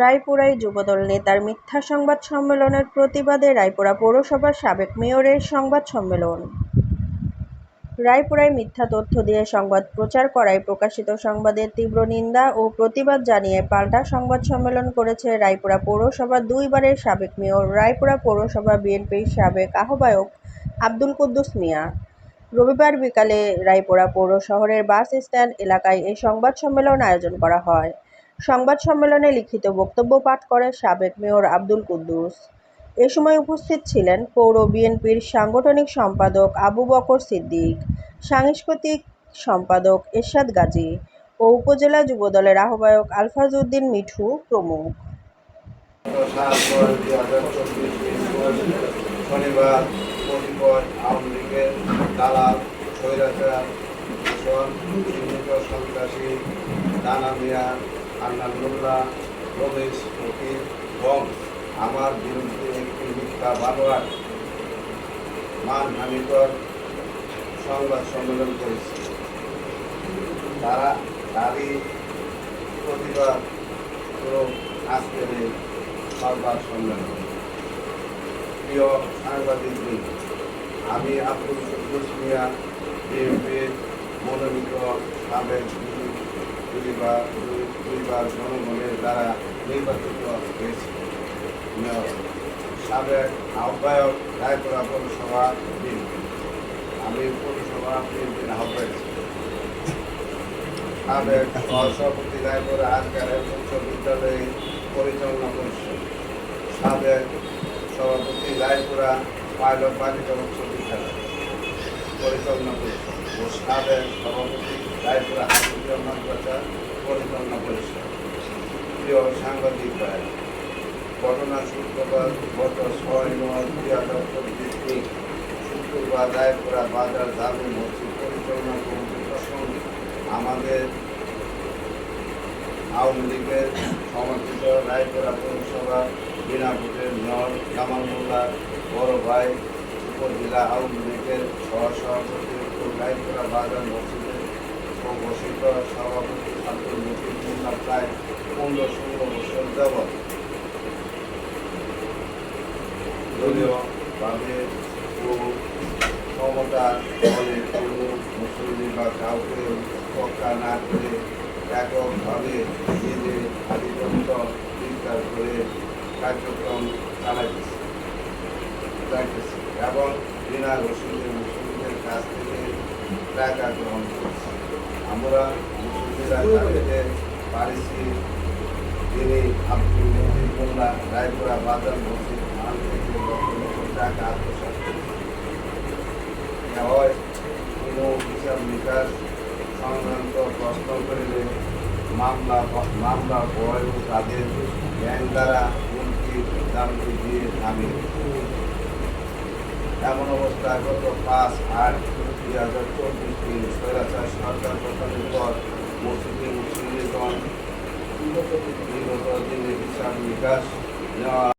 রায়পুরায় যুবদল নেতার মিথ্যা সংবাদ সম্মেলনের প্রতিবাদে রায়পুরা পৌরসভার সাবেক মেয়রের সংবাদ সম্মেলন। রায়পুরায় মিথ্যা তথ্য দিয়ে সংবাদ প্রচার করায় প্রকাশিত সংবাদের তীব্র নিন্দা ও প্রতিবাদ জানিয়ে পাল্টা সংবাদ সম্মেলন করেছে রায়পুরা পৌরসভা দুইবারের সাবেক মেয়র, রায়পুরা পৌরসভা বিএনপির সাবেক আহ্বায়ক আব্দুল কুদ্দুস মিয়া। রবিবার বিকালে রায়পুরা পৌর শহরের বাস স্ট্যান্ড এলাকায় এই সংবাদ সম্মেলন আয়োজন করা হয়। সংবাদ সম্মেলনে লিখিত বক্তব্য পাঠ করে সাবেক মেয়র আব্দুল কুদ্দুস। এ সময় উপস্থিত ছিলেন পৌর বিএনপির সাংগঠনিক সম্পাদক আবু বকর সিদ্দিক, সাংস্কৃতিক সম্পাদক এরশাদ গাজী ও উপজেলা যুবদলের আহ্বায়ক আলফাজ উদ্দিন মিঠু প্রমুখ। শনিবার আন্নানুল্লাহ রমেশ ফকির এবং আমার বিরুদ্ধে একটি মিথ্যা বানোয়ার মানহানিকর সংবাদ সম্মেলন করেছে। তারা তারই প্রতিবাদ আজকের এই সংবাদ সম্মেলন। প্রিয় সাংবাদিকবৃন্দ আমি আব্দুল কুদ্দুস মিয়া, বিএনপির মনোনীত সাবেক দুই- দুইবার জনগণের দ্বারা নির্বাচিত হয়েছি মেয়র। সাবেক আহ্বায়ক রায়পুরা পৌরসভা আমি পৌরসভা বিএনপির আহ্বায়ক। সাবেক সহসভাপতি রায়পুরা আজকারের উচ্চ বিদ্যালয় পরিচালনা পরিষদ সাবেক সভাপতি রায়পুরা পাইলট বালিকা উচ্চ বিদ্যালয় পরিচালনা পরিষদ ও সাবেক সভাপতি রায়পুরা হাসিপিয়া মাদ্রাসা পরিচালনা পরিষদ প্রিয় সাংবাদিক ভাই, ঘটনা শুক্রবার গত ছয় নয় দুই হাজার চব্বিশ দিন শুক্রবার রায়পুরা বাজার জামে মসজিদ পরিচালনা কমিটির আমাদের আওয়ামী লীগের সমর্থিত রায়পুরা পৌরসভা বিনা জামাল মোল্লার বড় ভাই আওয়ামী লীগের সহসভাপতি ও রায়পুরা বাজার মসজিদের ঘোষিত সভাপতি আব্দুল মজিদ মোল্লা প্রায় পনেরো ষোলো বছর যাবৎ দলীয়ভাবে ও ক্ষমতার বলে কোনো মুসলিম বা কাউকে উপেক্ষা না করে এককভাবে নিজের আধিপত্য বিস্তার করে কার্যক্রম চালাইতেছে চাইতেছে এবং বিনা রসিদে মুসলিমদের কাছ থেকে টাকা গ্রহণ করছে। আমরা মুসলিমরা তাদেরকে পারিছি তিনি আব্দুল মজিদ মোল্লা রায়পুরা বাজার মসজিদ ধান থেকে লক্ষ টাকা আত্মসাৎ করেছে হয় কোনো হিসাব নিকাশ সংক্রান্ত প্রশ্ন করিলে মামলা মামলা বয় তাদের ব্যাংক দ্বারা হুমকি দামটি দিয়ে থামে এমন অবস্থা গত পাঁচ আট দুই হাজার চব্বিশ দিন স্বৈরাচার সরকার গঠনের পর মসজিদে মুসলিমগণ বিগত দিনে হিসাব নিকাশ নেওয়া